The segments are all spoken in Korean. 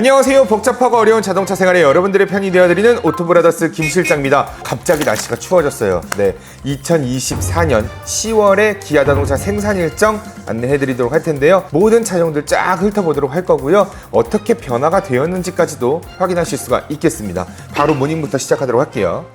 안녕하세요. 복잡하고 어려운 자동차 생활에 여러분들의 편이 되어드리는 오토브라더스 김 실장입니다. 갑자기 날씨가 추워졌어요. 네, 2024년 10월에 기아 자동차 생산 일정 안내해드리도록 할 텐데요. 모든 차종들 쫙 훑어보도록 할 거고요. 어떻게 변화가 되었는지까지도 확인하실 수가 있겠습니다. 바로 모닝부터 시작하도록 할게요.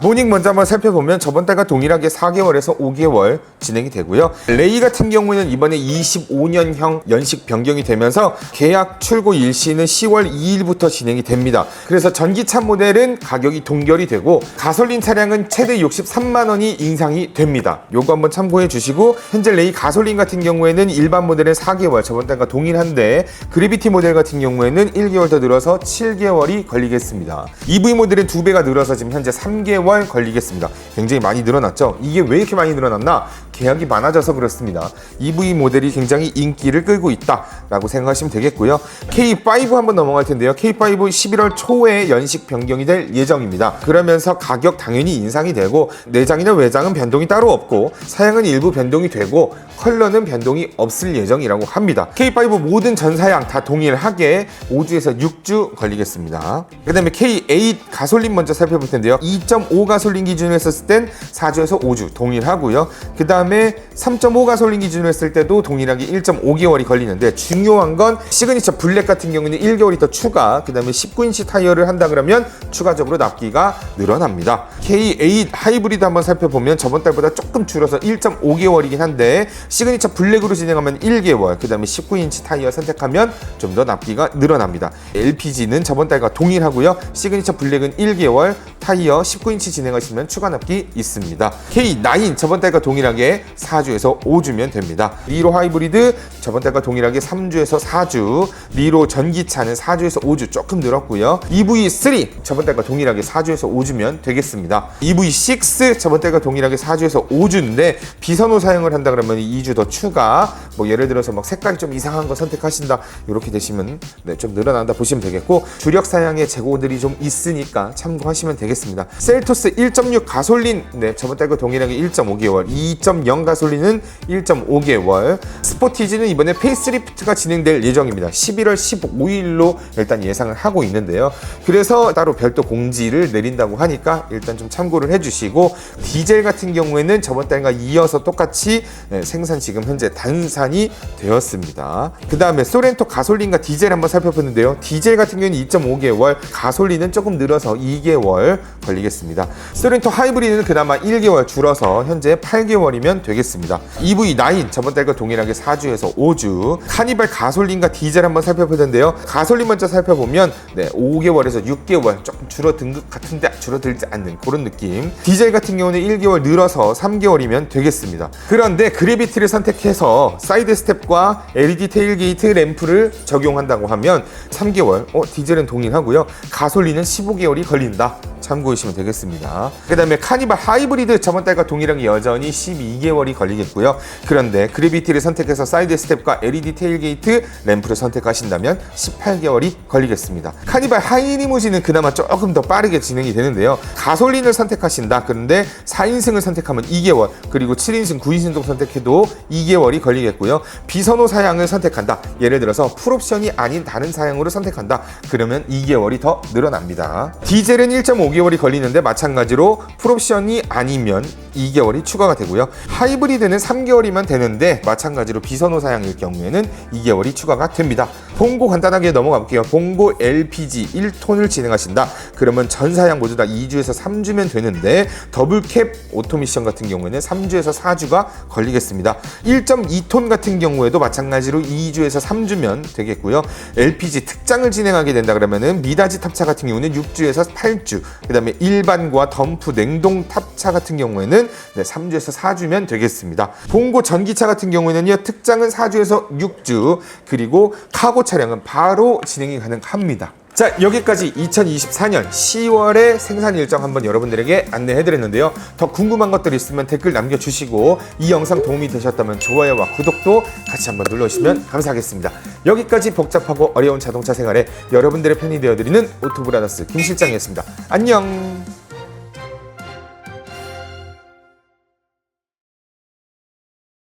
모닝 먼저 한번 살펴보면 저번 달과 동일하게 4개월에서 5개월 진행이 되고요. 레이 같은 경우에는 이번에 25년형 연식 변경이 되면서 계약 출고 일시는 10월 2일부터 진행이 됩니다. 그래서 전기차 모델은 가격이 동결이 되고 가솔린 차량은 최대 63만 원이 인상이 됩니다. 요거 한번 참고해 주시고 현재 레이 가솔린 같은 경우에는 일반 모델은 4개월 저번 달과 동일한데 그래비티 모델 같은 경우에는 1개월 더 늘어서 7개월이 걸리겠습니다. EV 모델은 2배가 늘어서 지금 현재 3개월 걸리겠습니다. 굉장히 많이 늘어났죠. 이게 왜 이렇게 많이 늘어났나? 계약이 많아져서 그렇습니다. EV 모델이 굉장히 인기를 끌고 있다라고 생각하시면 되겠고요. K5 한번 넘어갈 텐데요. K5 11월 초에 연식 변경이 될 예정입니다. 그러면서 가격 당연히 인상이 되고 내장이나 외장은 변동이 따로 없고 사양은 일부 변동이 되고 컬러는 변동이 없을 예정이라고 합니다. K5 모든 전 사양 다 동일하게 5주에서 6주 걸리겠습니다. 그 다음에 K8 가솔린 먼저 살펴볼 텐데요. 2.5 가솔린 기준으로 했었을 땐 4주에서 5주 동일하고요. 그 다음 에 3.5 가솔린 기준으로 했을 때도 동일하게 1.5개월이 걸리는데 중요한 건 시그니처 블랙 같은 경우는 1개월이 더 추가 그 다음에 19인치 타이어를 한다 그러면 추가적으로 납기가 늘어납니다. K8 하이브리드 한번 살펴보면 저번 달보다 조금 줄어서 1.5개월이긴 한데 시그니처 블랙으로 진행하면 1개월 그 다음에 19인치 타이어 선택하면 좀 더 납기가 늘어납니다. LPG는 저번 달과 동일하고요. 시그니처 블랙은 1개월 타이어 19인치 진행하시면 추가 납기 있습니다. K9 저번 달과 동일하게 4주에서 5주면 됩니다. 리로 하이브리드 저번 달과 동일하게 3주에서 4주 리로 전기차는 4주에서 5주 조금 늘었고요. EV3 저번 달과 동일하게 4주에서 5주면 되겠습니다. EV6 저번 달과 동일하게 4주에서 5주인데 비선호 사용을 한다 그러면 2주 더 추가 뭐 예를 들어서 막 색깔이 좀 이상한 거 선택하신다 이렇게 되시면 네, 좀 늘어난다 보시면 되겠고 주력 사양의 재고들이 좀 있으니까 참고하시면 되겠습니다. 셀토스 1.6 가솔린 네 저번 달과 동일하게 1.5개월 2.0 가솔린은 1.5개월 스포티지는 이번에 페이스리프트가 진행될 예정입니다. 11월 15일로 일단 예상을 하고 있는데요. 그래서 따로 별도 공지를 내린다고 하니까 일단 좀 참고를 해주시고 디젤 같은 경우에는 저번 달과 이어서 똑같이 네, 생산 지금 현재 단산이 되었습니다. 그 다음에 소렌토 가솔린과 디젤 한번 살펴보는데요. 디젤 같은 경우는 2.5개월, 가솔린은 조금 늘어서 2개월 걸리겠습니다. 소렌토 하이브리드는 그나마 1개월 줄어서 현재 8개월이면 되겠습니다. EV9 저번 달과 동일하게 4주에서 5주. 카니발 가솔린과 디젤 한번 살펴볼 텐데요. 가솔린 먼저 살펴보면 네, 5개월에서 6개월 조금 줄어든 것 같은데 줄어들지 않는 그런 느낌. 디젤 같은 경우는 1개월 늘어서 3개월이면 되겠습니다. 그런데 그래비티를 선택해서 사이드 스텝과 LED 테일게이트 램프를 적용한다고 하면 3개월, 어, 디젤은 동일하고요. 가솔린은 15개월이 걸린다. 참고하시면 되겠습니다. 그 다음에 카니발 하이브리드 저번 달과 동일하게 여전히 12개월이 걸리겠고요. 그런데 그래비티를 선택해서 사이드 스텝과 LED 테일게이트 램프를 선택하신다면 18개월이 걸리겠습니다. 카니발 하이리무진은 그나마 조금 더 빠르게 진행이 되는데요. 가솔린을 선택하신다. 그런데 4인승을 선택하면 2개월, 그리고 7인승, 9인승도 선택해도 2개월이 걸리겠고요. 비선호 사양을 선택한다. 예를 들어서 풀옵션이 아닌 다른 사양으로 선택한다. 그러면 2개월이 더 늘어납니다. 디젤은 1.5개월 이 걸리는데 마찬가지로 풀옵션이 아니면 2개월이 추가가 되고요. 하이브리드는 3개월이면 되는데 마찬가지로 비선호 사양일 경우에는 2개월이 추가가 됩니다. 봉고 간단하게 넘어가 볼게요. 봉고 LPG 1톤을 진행하신다. 그러면 전 사양 모두 다 2주에서 3주면 되는데 더블캡 오토미션 같은 경우에는 3주에서 4주가 걸리겠습니다. 1.2톤 같은 경우에도 마찬가지로 2주에서 3주면 되겠고요. LPG 특장을 진행하게 된다 그러면은 미다지 탑차 같은 경우는 6주에서 8주, 그다음에 일반과 덤프 냉동 탑차 같은 경우에는 네, 3주에서 4주면 되겠습니다. 봉고 전기차 같은 경우에는요. 특장은 4주에서 6주, 그리고 카고 차량은 바로 진행이 가능합니다. 자 여기까지 2024년 10월의 생산 일정 한번 여러분들에게 안내해 드렸는데요 더 궁금한 것들 있으면 댓글 남겨주시고 이 영상 도움이 되셨다면 좋아요와 구독도 같이 한번 눌러주시면 감사하겠습니다 여기까지 복잡하고 어려운 자동차 생활에 여러분들의 편이 되어드리는 오토브라더스 김 실장이었습니다 안녕